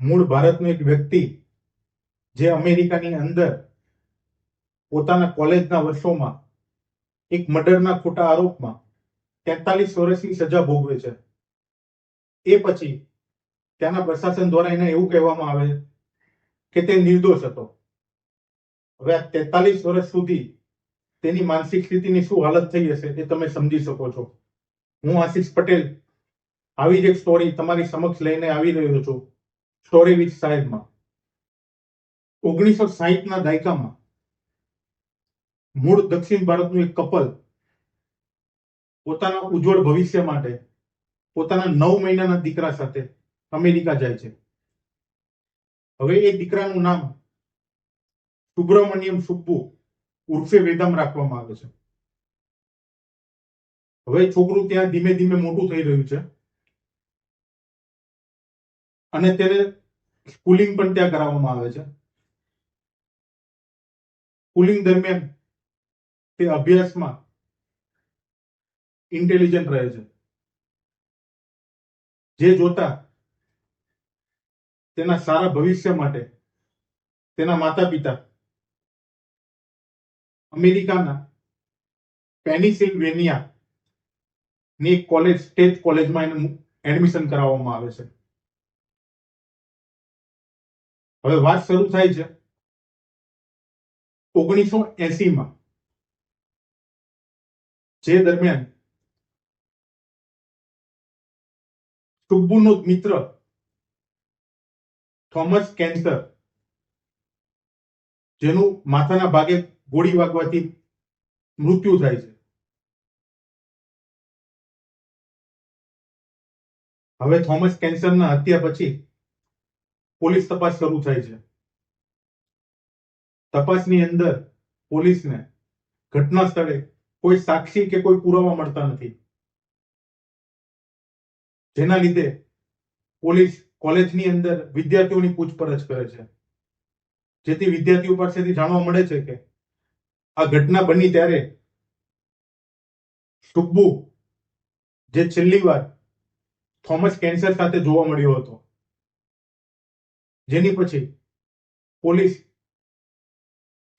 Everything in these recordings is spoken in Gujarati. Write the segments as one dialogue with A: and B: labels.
A: મૂળ ભારતનો એક વ્યક્તિ જે અમેરિકાની અંદર પોતાના કોલેજના વર્ષોમાં એક મર્ડરના ખોટા આરોપમાં તેતાલીસ વર્ષની સજા ભોગવે છે. એ પછી ત્યાંના પ્રશાસન દ્વારા એને એવું કહેવામાં આવે કે તે નિર્દોષ હતો. હવે આ તેતાલીસ વર્ષ સુધી તેની માનસિક સ્થિતિની શું હાલત થઈ હશે એ તમે સમજી શકો છો. હું આશિષ પટેલ, આવી જ એક સ્ટોરી તમારી સમક્ષ લઈને આવી રહ્યો છું. સ્ટોરી વિથ સાહેબમાં, ઓગણીસો સાહીઠના દાયકામાં, મૂળ દક્ષિણ ભારતનું એક કપલ, પોતાના ઉજ્જવળ ભવિષ્ય માટે, પોતાના નવ મહિનાના દીકરા સાથે અમેરિકા જાય છે. હવે એ દીકરાનું નામ સુબ્રમણ્યમ સુબ્બુ ઉર્ફે વેદમ રાખવામાં આવે છે. હવે છોકરું ત્યાં ધીમે ધીમે મોટું થઈ રહ્યું છે. અને તેને સ્કૂલિંગ પણ ત્યાં કરાવવામાં આવે છે. સ્કૂલિંગ દરમિયાન તે અભ્યાસમાં ઇન્ટેલિજન્ટ રહે છે. જે જોતા તેના સારા ભવિષ્ય માટે તેના માતા પિતા અમેરિકાના પેનિસિલ્વેનિયા ની કોલેજ સ્ટેટ કોલેજમાં એને એડમિશન કરાવવામાં આવે છે. હવે વાત શરૂ થાય છે ઓગણીસો એસી માં જે દરમિયાન સુબ્બુનો મિત્ર થોમસ કેન્સર, જેનું માથાના ભાગે ગોળી વાગવાથી મૃત્યુ થાય છે. હવે થોમસ કેન્સરના હત્યા પછી પોલીસ તપાસ શરૂ થાય છે. તપાસની અંદર પોલીસને ઘટના સ્થળે કોઈ સાક્ષી કે કોઈ પુરાવા મળતા નથી. જેના લીધે પોલીસ કોલેજની અંદર વિદ્યાર્થીઓની પૂછપરછ કરે છે. જેથી વિદ્યાર્થીઓ પાસેથી જાણવા મળે છે કે આ ઘટના બની ત્યારે સુબ્બુ જે છેલ્લી વાર થોમસ કેન્સર સાથે જોવા મળ્યો હતો. જેની પછી પોલીસ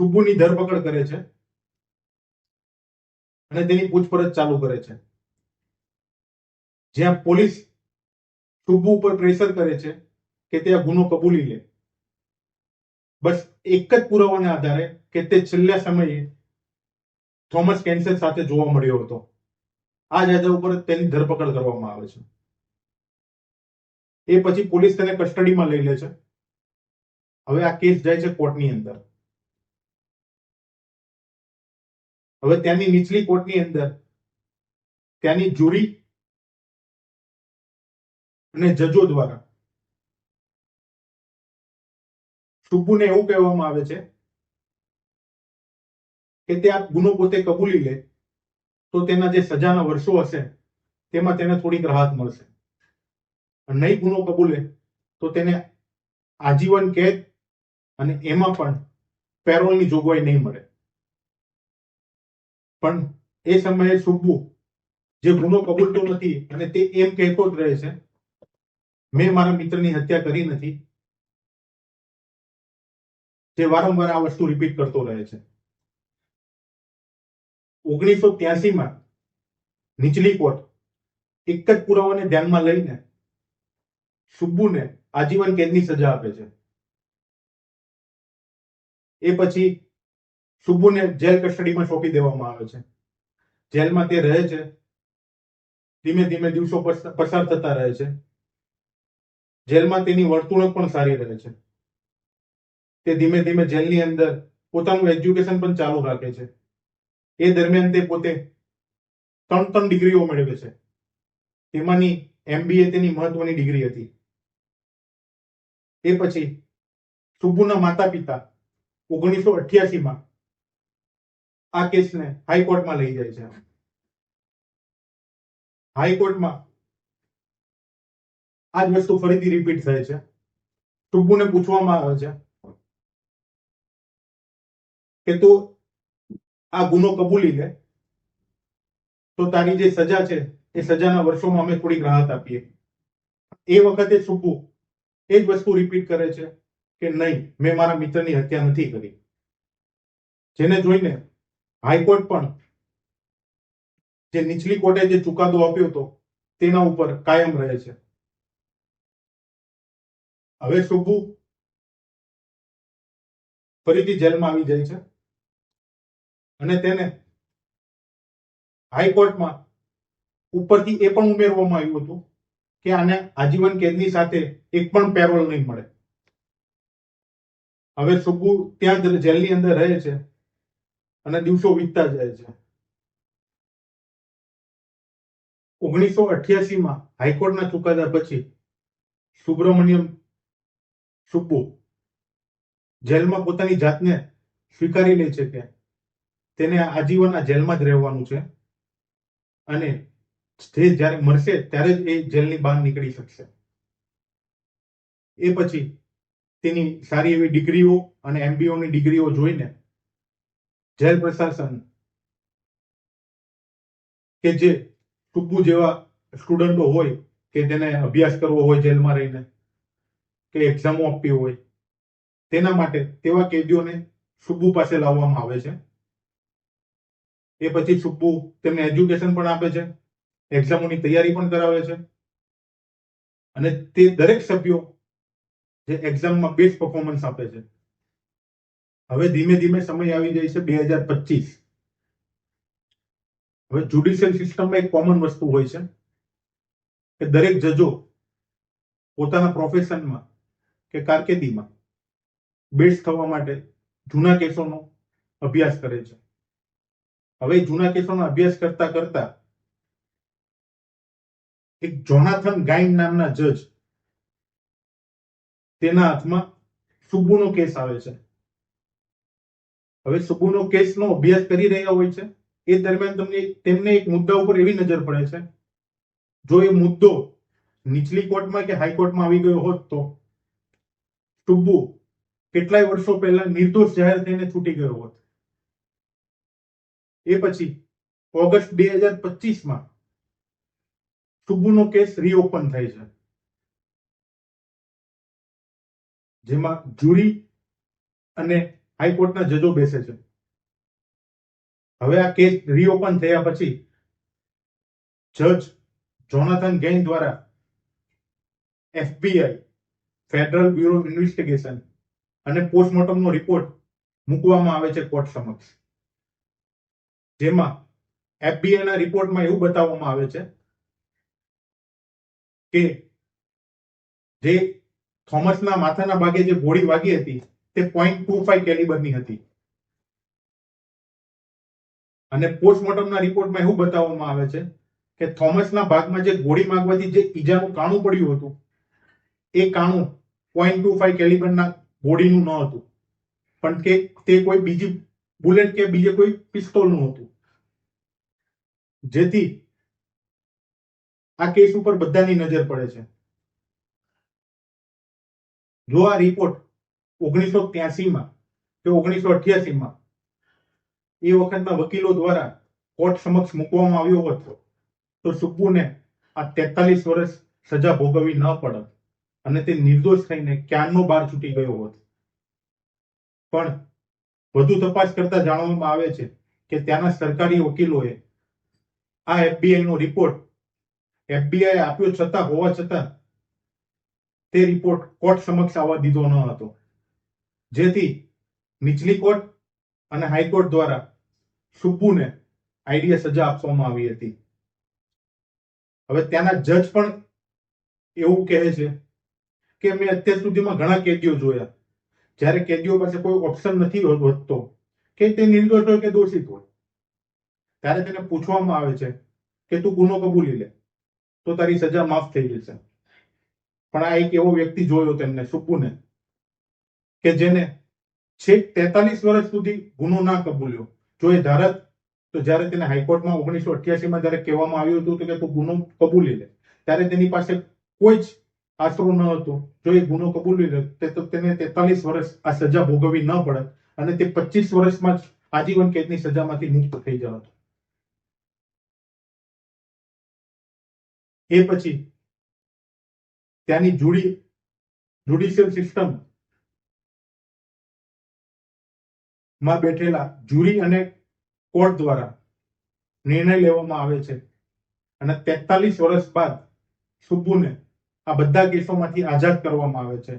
A: સુબ્બુની ધરપકડ કરે છે અને તેની પૂછપરછ ચાલુ કરે છે. જ્યાં પોલીસ સુબ્બુ ઉપર પ્રેશર કરે છે કે તે આ ગુનો કબૂલી લે. બસ એક જ પુરાવાના આધારે કે તે છેલ્લા સમયે થોમસ કેન્સર સાથે જોવા મળ્યો હતો. આ જ આધાર ઉપર તેની ધરપકડ કરવામાં આવે છે. એ પછી પોલીસ તેને કસ્ટડીમાં લઈ લે છે. હવે આ કેસ જાય છે કોર્ટની અંદર. હવે ત્યાંની નીચલી કોર્ટની અંદર, ત્યાંની જુરી અને જજો દ્વારા સુબ્બુને એવું કહેવામાં આવે છે કે તે આ ગુનો પોતે કબૂલી લે, તો તેના જે સજાના વર્ષો હશે, તેમાં તેને થોડીક રાહત મળશે. નહીં ગુનો કબૂલે, તો તેને આજીવન કેદ અને એમાં પણ પેરોલની જોગવાઈ નહીં મળે. પણ એ સમયે સુબ્બુ જે ગુનો કબૂલતો નથી અને તે એમ કહેતો જ રહે છે, મેં મારા મિત્રની હત્યા કરી નથી. જે વારંવાર આ વસ્તુ રિપીટ કરતો રહે છે. ઓગણીસો ત્યાસીમાં નીચલી કોર્ટ એક જ પુરાવાને ધ્યાનમાં લઈને સુબ્બુને આજીવન કેદની સજા આપે છે. એ પછી સુબ્બુને જેલ કસ્ટડીમાં સોંપી દેવામાં આવે છે. જેલમાં તે રહે છે. ધીમે ધીમે દિવસો પસાર થતા રહે છે. જેલમાં તેની વર્તણૂક પણ સારી રહે છે. તે ધીમે ધીમે જેલની અંદર પોતાનું એજ્યુકેશન પણ ચાલુ રાખે છે. એ દરમિયાન તે પોતે ત્રણ ત્રણ ડિગ્રીઓ મેળવે છે. તેમાંની એમબીએ તેની મહત્વની ડિગ્રી હતી. એ પછી સુબ્બુના માતા પિતા ઓગણીસો અઠ્યાસીમાં આ કેસને હાઈકોર્ટમાં લઈ જાય છે. હાઈકોર્ટમાં આ જ વસ્તુ ફરીથી રિપીટ થાય છે. સુબ્બુને પૂછવામાં આવે છે કે તું આ ગુનો કબૂલી લે, તો તારી જે સજા છે, એ સજાના વર્ષોમાં અમે થોડીક રાહત આપીએ. એ વખતે સુબ્બુ એ જ વસ્તુ રિપીટ કરે છે. કે નહીં, મેં મારા મિત્રની હત્યા નથી કરી. જેને જોઈને હાઈકોર્ટ પણ જે નીચલી કોર્ટે જે ચુકાદો આપ્યો હતો, તેના ઉપર કાયમ રહે છે. હવે શુભુ ફરીથી જેલમાં આવી જાય છે અને તેને હાઈકોર્ટમાં ઉપરથી એ પણ ઉમેરવામાં આવ્યું હતું કે આને આજીવન કેદની સાથે એક પણ પેરોલ નહીં મળે. હવે સુગુ ત્યાં જ જેલની અંદર રહે છે અને દિવસો વીતતા જાય છે. ઓગણીસો અઠ્યાસી માં હાઈકોર્ટના ચુકાદા પછી સુબ્રમણ્યમ સુબ્બુ જેલમાં પોતાની જાતને સ્વીકારી લે છે કે તેને આજીવન આ જેલમાં જ રહેવાનું છે અને જે જ્યારે મરશે ત્યારે જ એ જેલની બહાર નીકળી શકશે. એ પછી તેની સારી એવી ડિગ્રીઓ અને એમબીઓની ડિગ્રીઓ જોઈને જેલ પ્રશાસન કે જે સુબ્બુ જેવા સ્ટુડન્ટો હોય કે તેને અભ્યાસ કરવો હોય જેલમાં રહીને, કે એક્ઝામો આપવી હોય, તેના માટે તેવા કેદીઓને સુબ્બુ પાસે લાવવામાં આવે છે. એ પછી સુબ્બુ તેમને એજ્યુકેશન પણ આપે છે, એક્ઝામોની તૈયારી પણ કરાવે છે. અને તે દરેક સભ્યો જે એક્ઝામમાં બેસ્ટ પરફોર્મન્સ આપે છે. હવે ધીમે ધીમે સમય આવી જાય છે બે હજાર પચીસ. હવે જ્યુડિશિયલ સિસ્ટમમાં એક કોમન વસ્તુ હોય છે કે દરેક જજો પોતાના પ્રોફેશનમાં કે કારકિર્દીમાં બેસ્ટ થવા માટે જૂના કેસોનો અભ્યાસ કરે છે. હવે જૂના કેસોનો અભ્યાસ કરતા કરતા એક જોનાથન ગાઈન નામના જજ તેના હાથમાં સુબ્બુનો કેસ આવે છે. હવે સુબ્બુનો કેસનો અભ્યાસ કરી રહ્યા હોય છે, એ દરમિયાન તમને, તેમને એક મુદ્દા ઉપર એવી નજર પડે છે. જો એ મુદ્દો નીચલી કોર્ટમાં કે હાઈકોર્ટમાં આવી ગયો હોત તો, સુબ્બુ કેટલાય વર્ષો પહેલા નિર્દોષ જાહેર થઈને છૂટી ગયો હોત. એ પછી ઓગસ્ટ બે હજાર પચીસમાં સુબ્બુનો કેસ રીઓપન થાય છે. જેમાં જ્યુરી અને હાઈકોર્ટના જજો બેસે છે. હવે આ કેસ રીઓપન થયા પછી જજ જોનાથન ગેન દ્વારા એફબીઆઈ ફેડરલ બ્યુરો ઇન્વેસ્ટિગેશન અને પોસ્ટમોર્ટમનો રિપોર્ટ મૂકવામાં આવે છે કોર્ટ સમક્ષ. જેમાં એફબીઆઈના રિપોર્ટમાં એવું બતાવવામાં આવે છે કે જે થોમસના માથાના ભાગે જે ગોળી વાગી હતી, તે પોઈન્ટ ટુ ફાઈવ કેલિબરની હતી. અને પોસ્ટમોર્ટમના રિપોર્ટમાં એવું બતાવવામાં આવે છે કે થોમસના ભાગમાં જે ગોળી માગવાથી જે ઈજાનું કાણું પડ્યું હતું, એ કાણું પોઈન્ટ ટુ ફાઈવ કેલિબરના ગોળીનું ન હતું. પણ કે તે કોઈ બીજી બુલેટ કે બીજે કોઈ પિસ્તોલનું હતું. જેથી આ કેસ ઉપર બધાની નજર પડે છે. જો આ રિપોર્ટ ઓગણીસો ત્યાસીમાં કે ઓગણીસો અઠ્યાસીમાં એ વખતના વકીલો દ્વારા કોર્ટ સમક્ષ મૂકવામાં આવ્યો હોત, તો સુબ્બુને આ તેતાલીસ વર્ષ સજા ભોગવવી ન પડત અને તે નિર્દોષ થઈને ક્યારનો બહાર છૂટી ગયો હોત. પણ વધુ તપાસ કરતા જાણવામાં આવે છે કે ત્યાંના સરકારી વકીલોએ આ એફબીઆઈ નો રિપોર્ટ એફબીઆઈ આપ્યો છતાં, હોવા છતાં તે રિપોર્ટ કોર્ટ સમક્ષ આવવા દીધો ન હતો. જેથી નીચલી કોર્ટ અને હાઈકોર્ટ દ્વારા સુબ્બુને આઈડિયા સજા આપવામાં આવી હતી. હવે ત્યાંના જજ પણ એવું કહે છે કે મેં અત્યાર સુધીમાં ઘણા કેદીઓ જોયા. જ્યારે કેદીઓ પાસે કોઈ ઓપ્શન નથી વધતો કે તે નિર્દોષ હોય કે દોષિત હોય. ત્યારે તેને પૂછવામાં આવે છે કે તું ગુનો કબૂલી લે, તો તારી સજા માફ થઈ જશે. પણ આ એક એવો વ્યક્તિ જોયો તેમને સુબ્બુને કે જેને છેક તેતાલીસ વર્ષ સુધી ગુનો ના કબૂલ્યો. જો એ ધારત, તો જ્યારે તેને હાઈકોર્ટમાં ઓગણીસો અઠ્યાસીમાં જ્યારે કહેવામાં આવ્યું હતું કે તું ગુનો કબૂલી લે, ત્યારે તેની પાસે કોઈ જ આશરો ન હતો. જો એ ગુનો કબૂલી લે તો તેને તેતાલીસ વર્ષ આ સજા ભોગવવી ન પડે અને તે પચીસ વર્ષમાં જ આજીવન કેદની સજામાંથી મુક્ત થઈ જતો. એ પછી ત્યાંની જુડી જ્યુડિશિયલ સિસ્ટમમાં બેઠેલા જ્યુરી અને કોર્ટ દ્વારા નિર્ણય લેવામાં આવે છે. અને તેતાલીસ વર્ષ બાદ સુબ્બુને આ બધા કેસોમાંથી આઝાદ કરવામાં આવે છે.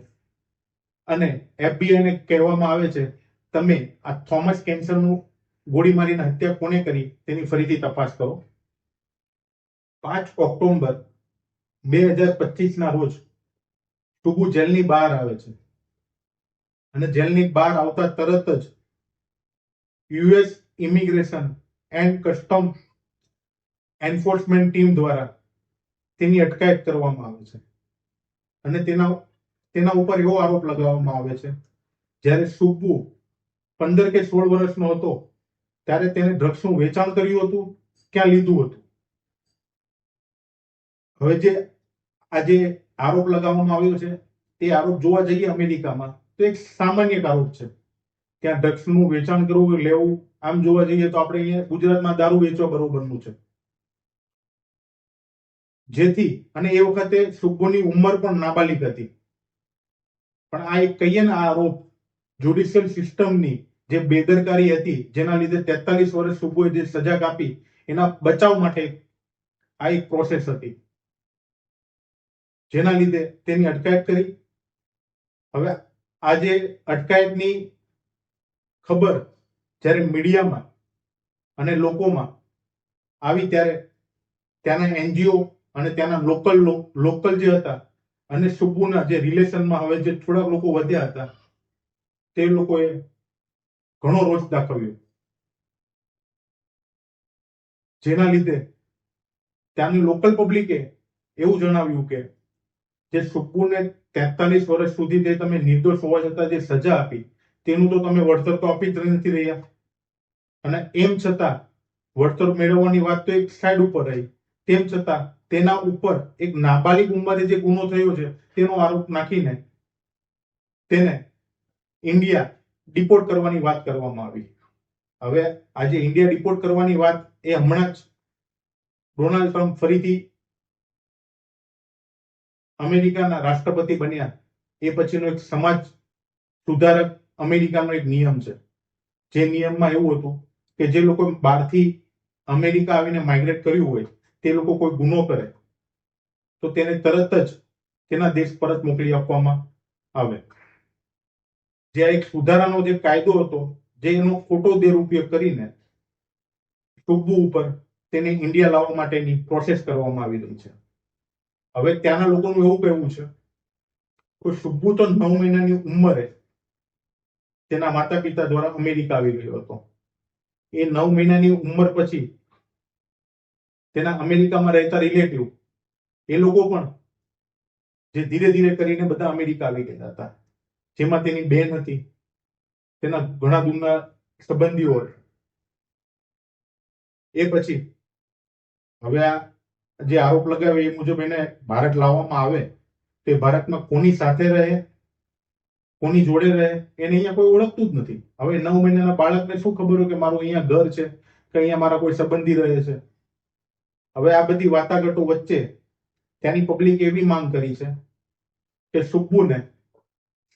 A: અને એફબીઆઈને કહેવામાં આવે છે, તમે આ થોમસ કેન્સરનું ગોળી મારીને હત્યા કોને કરી? તેની ફરીથી તપાસ કરો. પાંચ ઓક્ટોબર બે હજાર પચીસ ના રોજ ટુબુ જેલની બહાર આવે છે. અને જેલની બહાર આવતા તરત જ US immigration and custom enforcement team દ્વારા તેની અટકાયત કરવામાં આવે છે. અને તેના તેના ઉપર એવો આરોપ લગાવવામાં આવે છે. જ્યારે સુબ્બુ પંદર કે સોળ વર્ષનો હતો, ત્યારે તેને ડ્રગ્સનું વેચાણ કર્યું હતું, ક્યાં લીધું હતું? હવે જે આજે આરોપ લગાવવામાં આવ્યો છે, તે આરોપ જોવા જઈએ અમેરિકામાં, તો એક સામાન્ય આરોપ છે. ત્યાં ડ્રગ્સનું વેચાણ કરવું લેવું, આમ જોવા જઈએ તો આપણે અહીંયા ગુજરાતમાં દારૂ વેચવા બરોબરનું છે. જેથી, અને એ વખતે સુબ્બુની ઉંમર પણ નાબાલિક હતી. પણ આ એક કહીએ ને, આ આરોપ જ્યુડિશિયલ સિસ્ટમની જે બેદરકારી હતી, જેના લીધે તેતાલીસ વર્ષ સુબ્બુએ જે સજા કાપી એના બચાવ માટે આ એક પ્રોસેસ હતી. જેના લીધે તેની અટકાયત કરી. હવે આજે અટકાયતની ખબર જ્યારે મીડિયામાં અને લોકોમાં આવી ત્યારે ત્યાંના એનજીઓ અને ત્યાંના લોકલ લોકલ જે હતા અને સુબુના જે રિલેશનમાં હવે જે થોડાક લોકો વધ્યા હતા, તે લોકોએ ઘણો રોષ દાખવ્યો. જેના લીધે ત્યાંની લોકલ પબ્લિકે એવું જણાવ્યું કે જે સુબ્બુને તેતાલીસ વર્ષ સુધી તે તમે નિર્દોષ હોવા છતાં જે સજા આપી, તેનું તો તમે વળતર તો આપી જ નથી રહ્યા. અને એમ છતાં, વળતર મેળવવાની વાત તો એક સાઈડ ઉપર રહી. તેમ છતાં, તેના ઉપર એક નાબાલિગ ઉંમરે જે ગુનો થયો છે, તેનો આરોપ નાખીને તેને ઇન્ડિયા ડિપોર્ટ કરવાની વાત કરવામાં આવી. હવે આજે ઇન્ડિયા ડિપોર્ટ કરવાની વાત એ હમણાં જ ડોનાલ્ડ ટ્રમ્પ ફરીથી અમેરિકાના રાષ્ટ્રપતિ બન્યા. એ પછીનો એક સમાજ સુધારક અમેરિકાનો એક નિયમ છે. જે નિયમમાં એવું હતું કે જે લોકો બહારથી અમેરિકા આવીને માઇગ્રેટ કર્યું હોય, તે લોકો કોઈ ગુનો કરે, તો તેને તરત જ તેના દેશ પરત મોકલી આપવામાં આવે. જે એક સુધારાનો જે કાયદો હતો, જે એનો ખોટો દુરુપયોગ કરીને ટુબ્બુ ઉપર તેને ઇન્ડિયા લાવવા માટેની પ્રોસેસ કરવામાં આવી રહી છે. હવે ત્યાંના લોકોનું એવું કહેવું છે કે સુબ્બુ તો નવ મહિનાની ઉંમરે તેના માતા પિતા દ્વારા અમેરિકા આવી ગયો હતો. એ નવ મહિનાની ઉંમર પછી તેના અમેરિકામાં રહેતા રિલેટિવ એ લોકો પણ જે ધીરે ધીરે કરીને બધા અમેરિકા આવી ગયા હતા. જેમાં તેની બેન હતી, તેના ઘણા દૂરના સંબંધીઓ એ પછી હવે આ જે આરોપ લગાવે એ મુજબ એને ભારત લાવવામાં આવે તે ભારતમાં કોની સાથે રહે, કોની જોડે રહે, એને અહીંયા કોઈ ઓળખતું જ નથી. હવે નવ મહિનાના બાળકને શું ખબર હોય કે મારું અહીંયા ઘર છે, કે અહીંયા મારા કોઈ સંબંધી રહે છે? હવે આ બધી વાટાઘાટો વચ્ચે ત્યાંની પબ્લિક એવી માંગ કરી છે કે સુબ્બુને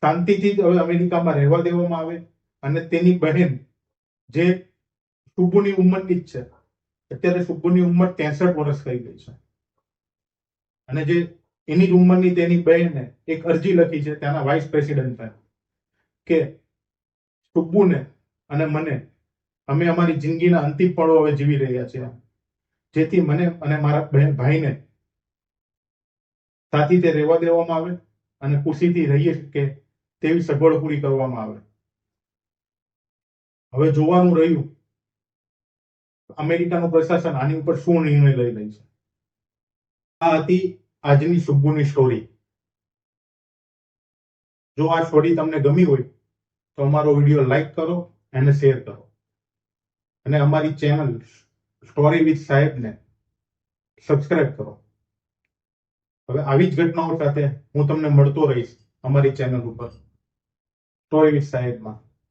A: શાંતિથી જ હવે અમેરિકામાં રહેવા દેવામાં આવે અને તેની બહેન જે સુબ્બુની ઉંમરની જ છે અત્યારે સુબ્બુની ઉંમર ત્રેસઠ વર્ષ થઈ ગઈ છે. અને જે એની જ ઉંમરની તેની બહેને એક અરજી લખી છે, ત્યાંના વાઇસ પ્રેસિડેન્ટને કે સુબ્બુને અને મને, અમે અમારી જિંદગીના અંતિમ પળો હવે જીવી રહ્યા છીએ. જેથી મને અને મારા ભાઈને સાથી તે રહેવા દેવામાં આવે અને ખુશીથી રહીએ કે તેવી સગવડ પૂરી કરવામાં આવે. હવે જોવાનું રહ્યું અમેરિકાનું પ્રશાસન આની ઉપર શું નિર્ણય લઈ રહી છે? આ હતી આજની સુબ્બુની સ્ટોરી જો આ સ્ટોરી તમને ગમી હોય, તો અમારો વીડિયો લાઈક કરો અને શેર કરો. અને અમારી ચેનલ સ્ટોરી વિથ સાહેબને સબસ્ક્રાઇબ કરો. હવે આવી જ ઘટનાઓ સાથે હું તમને મળતો રહીશ અમારી ચેનલ ઉપર. Story with સાહેબમાં.